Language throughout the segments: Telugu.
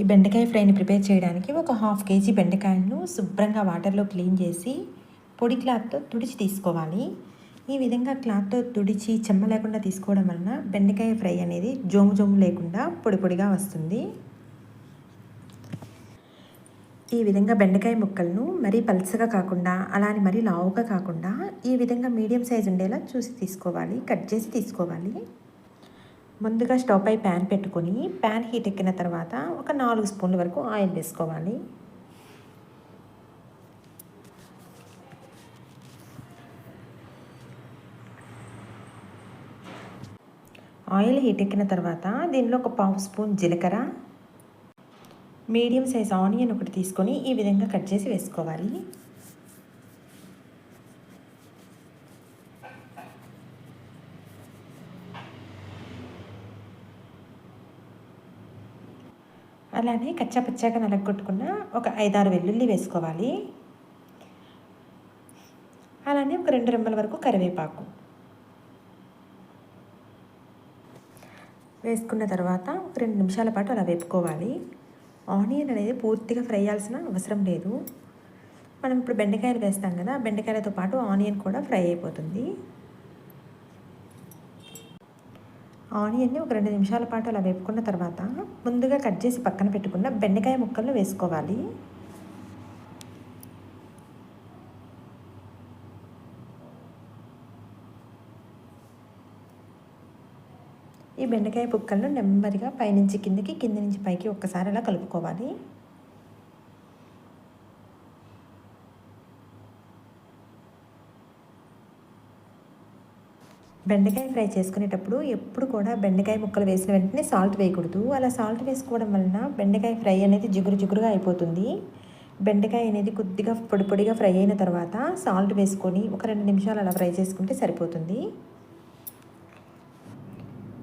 ఈ బెండకాయ ఫ్రైని ప్రిపేర్ చేయడానికి ఒక హాఫ్ కేజీ బెండకాయలను శుభ్రంగా వాటర్లో క్లీన్ చేసి పొడి క్లాత్తో తుడిచి తీసుకోవాలి. ఈ విధంగా క్లాత్తో తుడిచి చెమ్మ లేకుండా తీసుకోవడం వలన బెండకాయ ఫ్రై అనేది జోము జోము లేకుండా పొడి పొడిగా వస్తుంది. ఈ విధంగా బెండకాయ ముక్కలను మరీ పల్చగా కాకుండా అలాని మరీ లావుగా కాకుండా ఈ విధంగా మీడియం సైజ్ ఉండేలా చూసి తీసుకోవాలి కట్ చేసి తీసుకోవాలి. ముందుగా స్టవ్ పై ప్యాన్ పెట్టుకొని ప్యాన్ హీట్ ఎక్కిన తర్వాత ఒక నాలుగు స్పూన్ల వరకు ఆయిల్ వేసుకోవాలి. ఆయిల్ హీట్ ఎక్కిన తర్వాత దీనిలో ఒక పావు స్పూన్ జీలకర్ర మీడియం సైజ్ ఆనియన్ ఒకటి తీసుకొని ఈ విధంగా కట్ చేసి వేసుకోవాలి. అలానే కచ్చాపచ్చాగా నలగొట్టుకున్న ఒక ఐదారు వెల్లుల్లి వేసుకోవాలి. అలానే ఒక రెండు రెమ్మల వరకు కరివేపాకు వేసుకున్న తర్వాత ఒక రెండు నిమిషాల పాటు అలా వేపుకోవాలి. ఆనియన్ అనేది పూర్తిగా ఫ్రై అయ్యాల్సిన అవసరం లేదు. మనం ఇప్పుడు బెండకాయలు వేస్తాం కదా బెండకాయలతో పాటు ఆనియన్ కూడా ఫ్రై అయిపోతుంది. ఆనియన్ని ఒక రెండు నిమిషాల పాటు అలా వేపుకున్న తర్వాత ముందుగా కట్ చేసి పక్కన పెట్టుకున్న బెండకాయ ముక్కలను వేసుకోవాలి. ఈ బెండకాయ ముక్కలను నెమ్మదిగా పైనుంచి కిందకి కింద నుంచి పైకి ఒక్కసారి అలా కలుపుకోవాలి. బెండకాయ ఫ్రై చేసుకునేటప్పుడు ఎప్పుడు కూడా బెండకాయ ముక్కలు వేసిన వెంటనే సాల్ట్ వేయకూడదు. అలా సాల్ట్ వేసుకోవడం వలన బెండకాయ ఫ్రై అనేది జిగురు జిగురుగా అయిపోతుంది. బెండకాయ అనేది కొద్దిగా పొడి పొడిగా ఫ్రై అయిన తర్వాత సాల్ట్ వేసుకొని ఒక రెండు నిమిషాలు అలా ఫ్రై చేసుకుంటే సరిపోతుంది.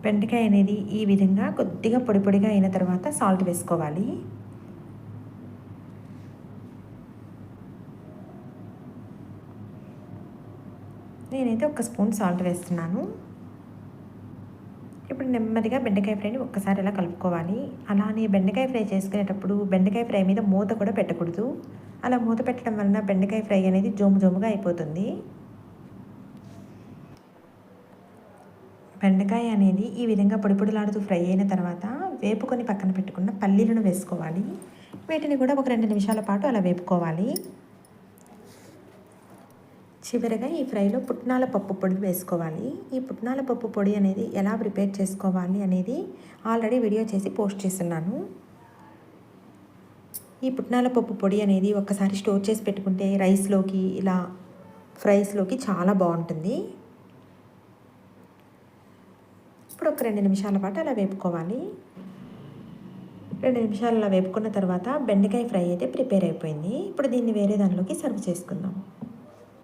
బెండకాయ అనేది ఈ విధంగా కొద్దిగా పొడి పొడిగా అయిన తర్వాత సాల్ట్ వేసుకోవాలి. నేనైతే ఒక స్పూన్ సాల్ట్ వేస్తున్నాను. ఇప్పుడు నెమ్మదిగా బెండకాయ ఫ్రైని ఒక్కసారి ఇలా కలుపుకోవాలి. అలానే బెండకాయ ఫ్రై చేసుకునేటప్పుడు బెండకాయ ఫ్రై మీద మూత కూడా పెట్టకూడదు. అలా మూత పెట్టడం వలన బెండకాయ ఫ్రై అనేది జోము జోముగా అయిపోతుంది. బెండకాయ అనేది ఈ విధంగా పొడిపొడిలాడుతూ ఫ్రై అయిన తర్వాత వేపుకొని పక్కన పెట్టుకున్న పల్లీలను వేసుకోవాలి. వీటిని కూడా ఒక రెండు నిమిషాల పాటు అలా వేపుకోవాలి. చివరగా ఈ ఫ్రైలో పుట్నాల పప్పు పొడి వేసుకోవాలి. ఈ పుట్నాల పప్పు పొడి అనేది ఎలా ప్రిపేర్ చేసుకోవాలి అనేది ఆల్రెడీ వీడియో చేసి పోస్ట్ చేస్తున్నాను. ఈ పుట్నాల పప్పు పొడి అనేది ఒక్కసారి స్టోర్ చేసి పెట్టుకుంటే రైస్లోకి ఇలా ఫ్రైస్లోకి చాలా బాగుంటుంది. ఇప్పుడు ఒక రెండు నిమిషాల పాటు అలా వేపుకోవాలి. రెండు నిమిషాలు అలా వేపుకున్న తర్వాత బెండకాయ ఫ్రై అయితే ప్రిపేర్ అయిపోయింది. ఇప్పుడు దీన్ని వేరే దానిలోకి సర్వ్ చేసుకుందాం.